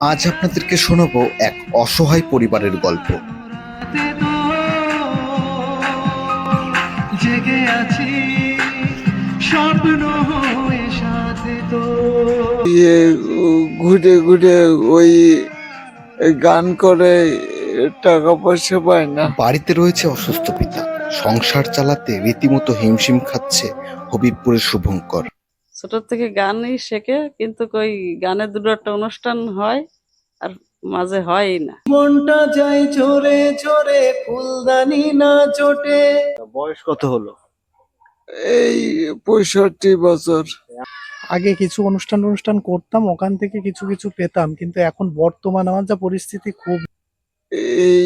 আজ আপনাদেরকে শোনাবো এক অসহায় পরিবারের গল্প। জেগে আছি স্বপ্ন সাথে তো। ইয়ে ঘুরে ঘুরে ওই গান করে টাকা পয়সা পায় না। বাড়িতে রয়েছে অসুস্থ পিতা। সংসার চালাতে রীতিমতো হিমশিম খাচ্ছে হবিবপুরের শুভঙ্কর। ছোট থেকে গানই শেখে কিন্তু কই গানের দুটো একটা অনুষ্ঠান হয় আর মাঝে হয়ই না। মনটা যায় চোরে চোরে ফুলদানি না চোটে। বয়স কত হলো? এই পঁয়ষট্টি বছর। আগে কিছু অনুষ্ঠান অনুষ্ঠান করতাম ওখান থেকে কিছু কিছু পেতাম কিন্তু এখন বর্তমান আমার যা পরিস্থিতি খুব এই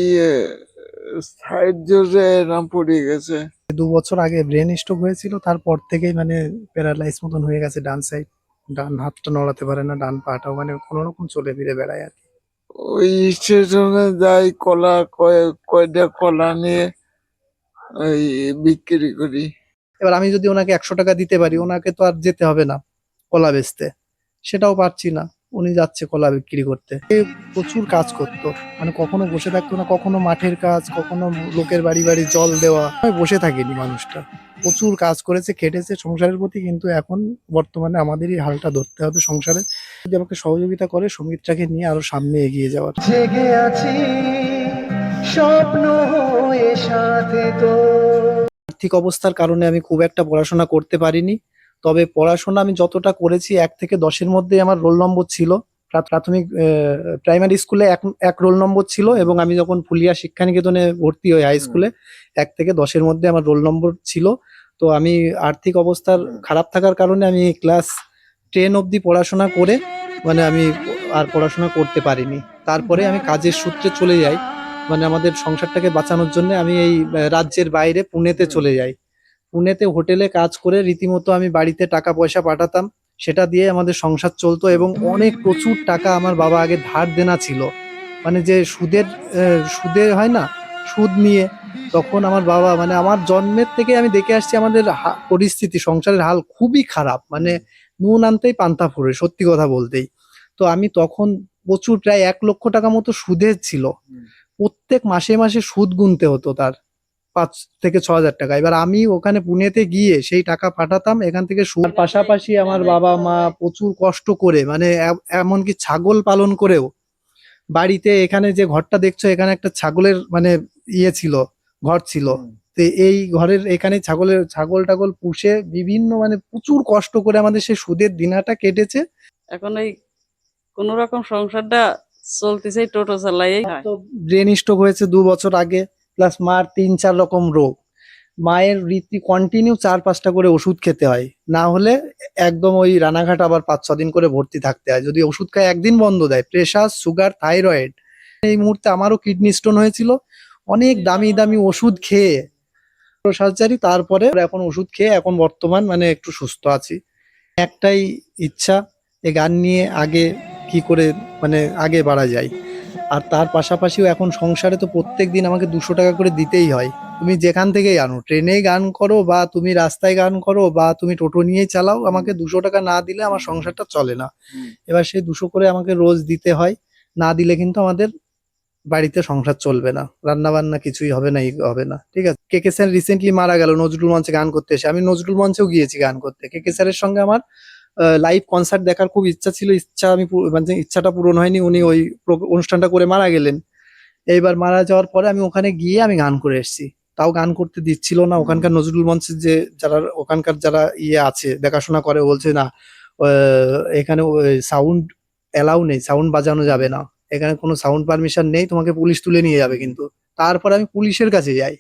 সাইড জোরে নাম পড়ে গেছে। দু বছর আগে ব্রেন স্ট্রোক হয়েছিল তারপর থেকেই মানে প্যারালাইজ মতন হয়ে গেছে ডান সাইড ডান হাতটা নড়াতে পারে না ডান পাটাও মানে কোনো রকম চলে ফিরে বেড়ায় আর কি। ওই স্টেশনে যাই কলা কয় কয়টা কলা নিয়ে ওই বিক্রি করি। এবার আমি যদি ওনাকে একশো টাকা দিতে পারি ওনাকে তো আর যেতে হবে না কলা বেচতে। সেটাও পারছি না। উনি যাচ্ছে কলা বিক্রি করতে। প্রচুর কাজ করতো। মানে কখনো বসে থাকতো না কখনো মাঠের কাজ কখনো লোকের বাড়ি বাড়ি জল দেওয়া। আমি বসে থাকিনি মানুষটা। প্রচুর কাজ করেছে খেটেছে সংসারের প্রতি কিন্তু এখন বর্তমানে আমাদেরই হালটা ধরতে হবে সংসারে। যদি আমাকে সহযোগিতা করে সঙ্গীতটাকে নিয়ে আরও সামনে এগিয়ে যাওয়ার। জেগে আছি স্বপ্ন হয়ে সাথে তো। আর্থিক অবস্থার কারণে আমি খুব একটা পড়াশোনা করতে পারিনি। তবে পড়াশোনা আমি যতটা করেছি এক থেকে দশের মধ্যে আমার রোল নম্বর ছিল। প্রা- প্রাথমিক প্রাইমারি স্কুলে এক এক রোল নম্বর ছিল এবং আমি যখন ফুলিয়া শিক্ষানিকেতনে ভর্তি হই হাই স্কুলে এক থেকে দশের মধ্যে আমার রোল নম্বর ছিল। তো আমি আর্থিক অবস্থার খারাপ থাকার কারণে আমি ক্লাস টেন অবধি পড়াশোনা করে মানে আমি আর পড়াশোনা করতে পারিনি। তারপরে আমি কাজের সূত্রে চলে যাই। মানে আমাদের সংসারটাকে বাঁচানোর জন্য আমি এই রাজ্যের বাইরে পুনেতে চলে যাই। পুনেতে হোটেলে কাজ করে রীতিমতো আমি বাড়িতে টাকা পয়সা পাঠাতাম সেটা দিয়ে আমাদের সংসার চলতো এবং অনেক প্রচুর টাকা আমার বাবা আগে ধার দেনা ছিল। মানে যে সুদের সুদে হয় না সুদ নিয়ে তখন আমার বাবা মানে আমার জন্মের থেকে আমি দেখে আসছি আমাদের পরিস্থিতি সংসারের হাল খুবই খারাপ মানে নুন আনতেই পান্তা ফুরে সত্যি কথা বলতেই। তো আমি তখন প্রচুর প্রায় এক লক্ষ টাকা মতো সুদের ছিল। প্রত্যেক মাসে মাসে সুদ গুনতে হতো তার। পাঁচ থেকে ছ হাজার টাকা। এবার আমি ওখানে পুনেতে গিয়ে সেই টাকা পাঠাতাম এখান থেকে পাশাপাশি আমার বাবা মা প্রচুর কষ্ট করে মানে এমনকি ছাগল পালন করেও বাড়িতে এখানে যে ঘরটা দেখছ এখানে একটা ছাগলের মানে ইয়ে ছিল ঘর ছিল। তো এই ঘরের এখানে ছাগলের ছাগল টাগল পুষে বিভিন্ন মানে প্রচুর কষ্ট করে আমাদের সেই সুদের দিনাটা কেটেছে। এখন এই কোন রকম সংসারটা চলতেছে টোটো চালাই তো ব্রেন স্ট্রোক হয়েছে দু বছর আগে। প্লাস মার তিন চার রকম রোগ। মায়ের রীতি কন্টিনিউ চার পাঁচটা করে ওষুধ খেতে হয়। না হলে একদম ওই রানাঘাট আবার পাঁচ ছ দিন করে ভর্তি থাকতে হয়। যদি ওষুধ খায় একদিন বন্ধ দেয়। প্রেশার সুগার থাইরয়েড এই মুহূর্তে আমারও কিডনি স্টোন হয়েছিল। অনেক দামি দামি ওষুধ খেয়ে সার্জারি তারপরে এখন ওষুধ খেয়ে এখন বর্তমান মানে একটু সুস্থ আছি। একটাই ইচ্ছা, এ গান নিয়ে আগে কি করে মানে আগে বাড়া যায়। আর তার পাশাপাশিও এখন সংসারে তো প্রত্যেক দিন আমাকে দুশো টাকা করে দিতেই হয়। তুমি যেখান থেকেই আনো ট্রেনে গান করো বা তুমি রাস্তায় গান করো বা তুমি টোটো নিয়ে চালাও আমাকে দুশো টাকা না দিলে আমার সংসারটা চলে না। এবার সেই দুশো করে আমাকে রোজ দিতে হয় না দিলে কিন্তু আমাদের বাড়িতে সংসার চলবে না। রান্না বান্না কিছুই হবে না হবে না। ঠিক আছে? কে কে স্যার রিসেন্টলি মারা গেল নজরুল মঞ্চে গান করতে এসে। আমি নজরুল মঞ্চেও গিয়েছি গান করতে। কে কে স্যারের সঙ্গে আমার লাইভ কনসার্ট দেখার খুব ইচ্ছা ছিল ইচ্ছা আমি মানে ইচ্ছাটা পূরণ হয়নি উনি ওই অনুষ্ঠানটা করে মারা গেলেন। এইবার মারা যাওয়ার পরে আমি ওখানে গিয়ে আমি গান করে এসেছি। তাও গান করতে দিচ্ছিল না ওখানকার নজরুল মঞ্চের যে যারা ওখানকার যারা ইয়ে আছে দেখাশোনা করে বলছে না এখানে সাউন্ড এলাউ নেই সাউন্ড বাজানো যাবে না। এখানে কোনো সাউন্ড পারমিশন নেই তোমাকে পুলিশ তুলে নিয়ে যাবে কিন্তু। তারপর আমি পুলিশের কাছে যাই।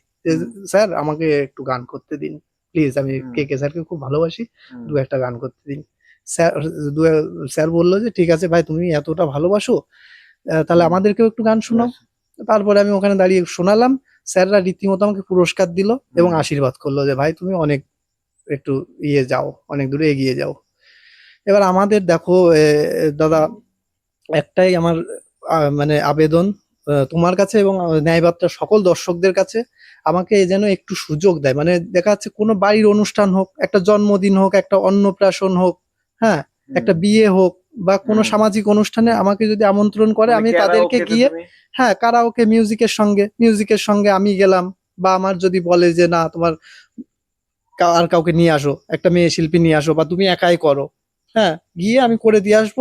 স্যার আমাকে একটু গান করতে দিন। প্লিজ আমি কে কে স্যারকে খুব ভালোবাসি। দু একটা গান করতে দিন। স্যার স্যার বলল যে ঠিক আছে ভাই তুমি এতটা ভালোবাসো তাহলে আমাদেরকেও একটু গান শোনাও। তারপরে আমি ওখানে দাঁড়িয়ে শোনালাম স্যাররা রীতিমতো আমাকে পুরস্কার দিল এবং আশীর্বাদ করল যে ভাই তুমি অনেক একটু ইয়ে যাও অনেক দূরে এগিয়ে যাও। এবার আমাদের দেখো দাদা একটাই আমার মানে আবেদন তোমার কাছে এবং ন্যায়বার্তা সকল দর্শকদের কাছে আমাকে যেন একটু সুযোগ দেয়। মানে দেখা যাচ্ছে কোনো বাড়ির অনুষ্ঠান হোক একটা জন্মদিন হোক একটা অন্নপ্রাশন হোক হ্যাঁ একটা বিয়ে হোক বা কোনো সামাজিক অনুষ্ঠানে আমাকে যদি আমন্ত্রণ করে আমি তাদেরকে গিয়ে হ্যাঁ কারাওকে মিউজিকের সঙ্গে মিউজিকের সঙ্গে আমি গেলাম বা আমার যদি বলে যে না তোমার আর কাউকে নিয়ে আসো একটা মেয়ে শিল্পী নিয়ে আসো বা তুমি একাই করো। হ্যাঁ গিয়ে আমি করে দিয়ে আসব।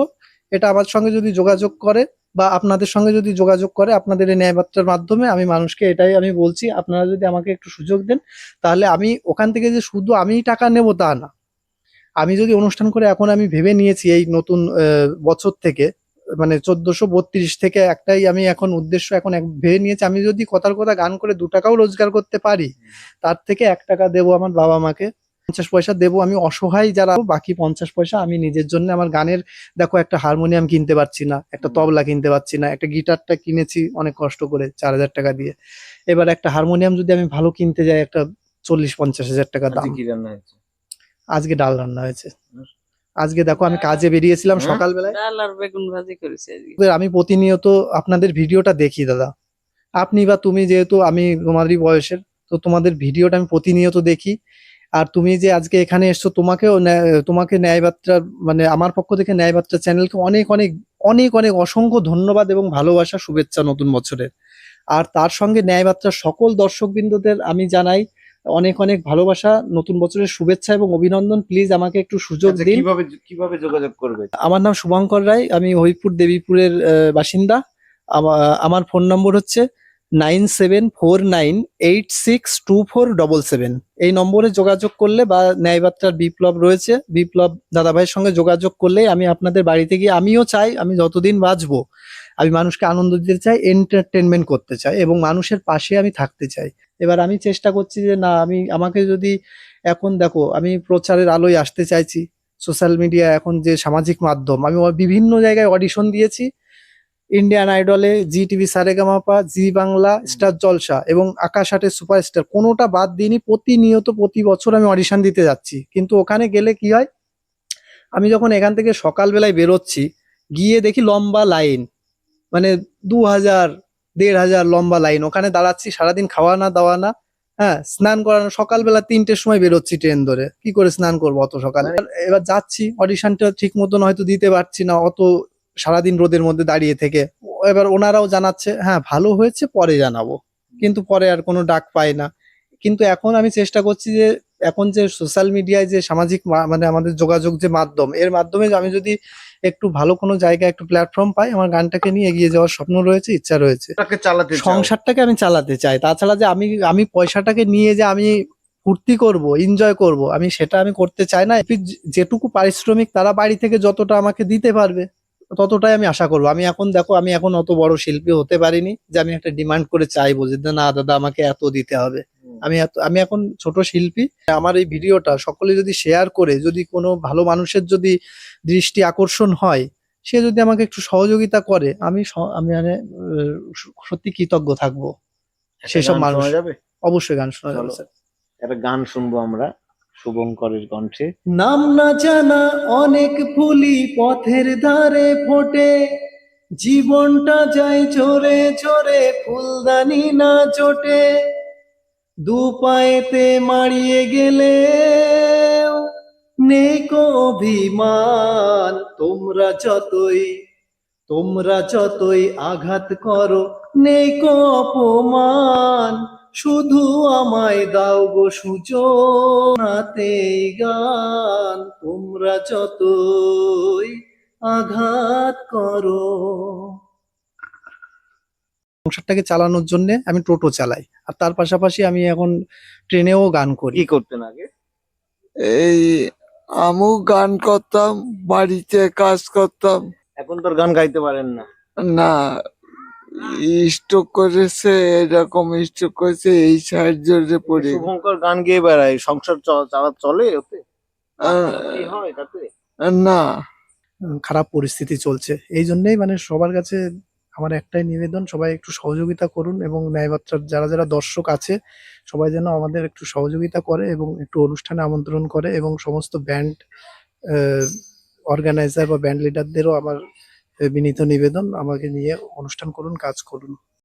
এটা আমার সঙ্গে যদি যোগাযোগ করে বা আপনাদের সঙ্গে যদি যোগাযোগ করে আপনাদের এই ন্যায়বার্তার মাধ্যমে আমি মানুষকে এটাই আমি বলছি আপনারা যদি আমাকে একটু সুযোগ দেন তাহলে আমি ওখান থেকে যে শুধু আমি টাকা নেব তা না। আমি যদি অনুষ্ঠান করে এখন আমি ভেবে নিয়েছি এই নতুন বছর থেকে মানে চোদ্দশো বত্রিশ থেকে একটাই আমি এখন উদ্দেশ্য এখন এক ভেবে নিয়েছি। আমি যদি কথার কথা গান করে দু টাকাও রোজগার করতে পারি তার থেকে এক টাকা দেবো আমার বাবা মাকে পঞ্চাশ পয়সা দেবো আমি অসহায় যারা বাকি পঞ্চাশ পয়সা আমি নিজের জন্য আমার গানের দেখো একটা হারমোনিয়াম কিনতে পারছি না একটা তবলা কিনতে পারছি না একটা গিটারটা কিনেছি অনেক কষ্ট করে চার হাজার টাকা দিয়ে। এবার একটা হারমোনিয়াম যদি আমি ভালো কিনতে যাই একটা চল্লিশ পঞ্চাশ হাজার টাকা দাম। আজকে ডাল রান্না হয়েছে। আজকে দেখো আমি কাজে বেরিয়েছিলাম হুম। সকালবেলায়। ডাল আর বেগুন ভাজি করেছি আজকে। আমি প্রতিনিয়ত আপনাদের ভিডিওটা দেখি দাদা। আপনি বা তুমি যেহেতু আমি তোমাদেরই বয়সের তো তোমাদের ভিডিওটা আমি প্রতিনিয়ত দেখি। আর তুমি যে আজকে এখানে এসছো তোমাকেও ন্যায়- তোমাকে ন্যায়বার্তা মানে আমার পক্ষ থেকে ন্যায়বার্তা চ্যানেলকে অনেক অনেক অনেক অনেক অসংখ্য ধন্যবাদ এবং ভালোবাসা শুভেচ্ছা নতুন বছরের। আর তার সঙ্গে ন্যায়বার্তার সকল দর্শকবৃন্দদের আমি জানাই অনেক অনেক ভালোবাসা নতুন বছরের শুভেচ্ছা এবং অভিনন্দন। প্লিজ আমাকে একটু সুযোগ আচ্ছা, দিন। কীভাবে কীভাবে যোগাযোগ করবে? আমার নাম শুভঙ্কর রায় আমি হরিপুর দেবীপুরের বাসিন্দা। আমার ফোন নম্বর হচ্ছে nine seven four nine eight six two four double seven. এই নম্বরে যোগাযোগ করলে বা ন্যায়বার্তার বিপ্লব রয়েছে বিপ্লব দাদাভাইয়ের সঙ্গে যোগাযোগ করলে আমি আপনাদের বাড়িতে গিয়ে আমিও চাই আমি যতদিন বাঁচবো আমি মানুষকে আনন্দ দিতে চাই এন্টারটেনমেন্ট করতে চাই এবং মানুষের পাশে আমি থাকতে চাই। এবার আমি চেষ্টা করছি যে না, আমি, আমাকে যদি এখন দেখো, আমি প্রচারের আলোয় আসতে চাইছি সোশ্যাল মিডিয়া এখন যে সামাজিক মাধ্যম, আমি বিভিন্ন জায়গায় অডিশন দিয়েছি। Indian আইডলে Zee TV Saregamapa Zee Bangla Star Jalsha এবং আকাশ আটের সুপারস্টার কোনোটা বাদ দিইনি, প্রতিনিয়ত প্রতি বছর আমি অডিশন দিতে যাচ্ছি। কিন্তু ওখানে গেলে কি হয়, আমি যখন এখান থেকে সকালবেলায় বেরোচ্ছি, গিয়ে দেখি লম্বা লাইন মানে দু হাজার দেড় হাজার লম্বা লাইন ওখানে দাঁড়াচ্ছি সারাদিন খাওয়া না দাওয়া না হ্যাঁ স্নান করানো সকালবেলা তিনটের সময় বেরোচ্ছি ট্রেন ধরে। কি করে স্নান করব অত সকালে? এবার যাচ্ছি অডিশনটা ঠিক মতন হয়তো দিতে পারছি না অত সারাদিন রোদের মধ্যে দাঁড়িয়ে থেকে। এবার ওনারাও জানাচ্ছে হ্যাঁ ভালো হয়েছে পরে জানাব। কিন্তু পরে আর কোনো ডাক পায় না। কিন্তু এখন আমি চেষ্টা করছি যে এখন যে সোশ্যাল মিডিয়ায় যে সামাজিক মানে আমাদের যোগাযোগ যে মাধ্যম এর মাধ্যমে আমি যদি একটু ভালো কোনো জায়গায় একটু প্ল্যাটফর্ম পাই আমার গানটাকে নিয়ে এগিয়ে যাওয়ার স্বপ্ন রয়েছে ইচ্ছা রয়েছে। চালাতে সংসারটাকে আমি চালাতে চাই। তাছাড়া যে আমি আমি পয়সাটাকে নিয়ে যে আমি ফুর্তি করব এনজয় করব আমি সেটা আমি করতে চাই না। যেটুকু পারিশ্রমিক তারা বাড়ি থেকে যতটা আমাকে দিতে পারবে ততটাই আমি আশা করব। আমি এখন দেখো আমি এখন অত বড় শিল্পী হতে পারিনি যে আমি একটা ডিমান্ড করে চাইব যে না দাদা আমাকে এত দিতে হবে। আমি এত আমি এখন ছোট শিল্পী। আমার এই ভিডিওটা সকলে যদি শেয়ার করে যদি কোনো ভালো মানুষের যদি দৃষ্টি আকর্ষণ হয় সে যদি আমাকে একটু সহযোগিতা করে আমি আমি মানে সত্যি কৃতজ্ঞ থাকব। সেসব মানুষ যাবে? অবশ্যই গান শোনা যাবে। একটা গান শুনব আমরা শুভঙ্করের কণ্ঠে। নাম না জানা অনেক ফুলি পথের ধারে ফোটে। জীবনটা যায় ঝরে ঝরে ফুলদানি না চোটে দু পায়েতে মারিয়ে গেলে নেই অভিমান। তোমরা যতই তোমরা যতই আঘাত করো নেই অপমান। শুধু আমায় দাও গো সুজনাতে গান। তোমরা যতই আঘাত করো সংসারটাকে চালানোর জন্য আমি টোটো চালাই। আর তার পাশাপাশি আমি এখন ট্রেনেও গান করি। কি করতেন আগে? এই আমিও গান করতাম বাড়িতে কাজ করতাম। এখন তোর গান গাইতে পারেন না। না স্ট্রোক করেছে এরকম স্ট্রোক করেছে এই সাহায্যে পড়ে শুভঙ্কর গান গেয়ে বেড়ায় সংসার চ- চালা চলে ওতে? আহ, কি হয় তাতে? না। খারাপ পরিস্থিতি চলছে। এই জন্যই মানে সবার কাছে আমার একটাই নিবেদন, সবাই একটু সহযোগিতা করুন এবং ন্যায়বার্তার যারা যারা দর্শক আছে, সবাই যেন আমাদের একটু সহযোগিতা করে এবং একটু অনুষ্ঠানে আমন্ত্রণ করে এবং সমস্ত ব্যান্ড অর্গানাইজার বা ব্যান্ড লিডারদেরও আমার বিনীত নিবেদন। আমাকে নিয়ে অনুষ্ঠান করুন, কাজ করুন।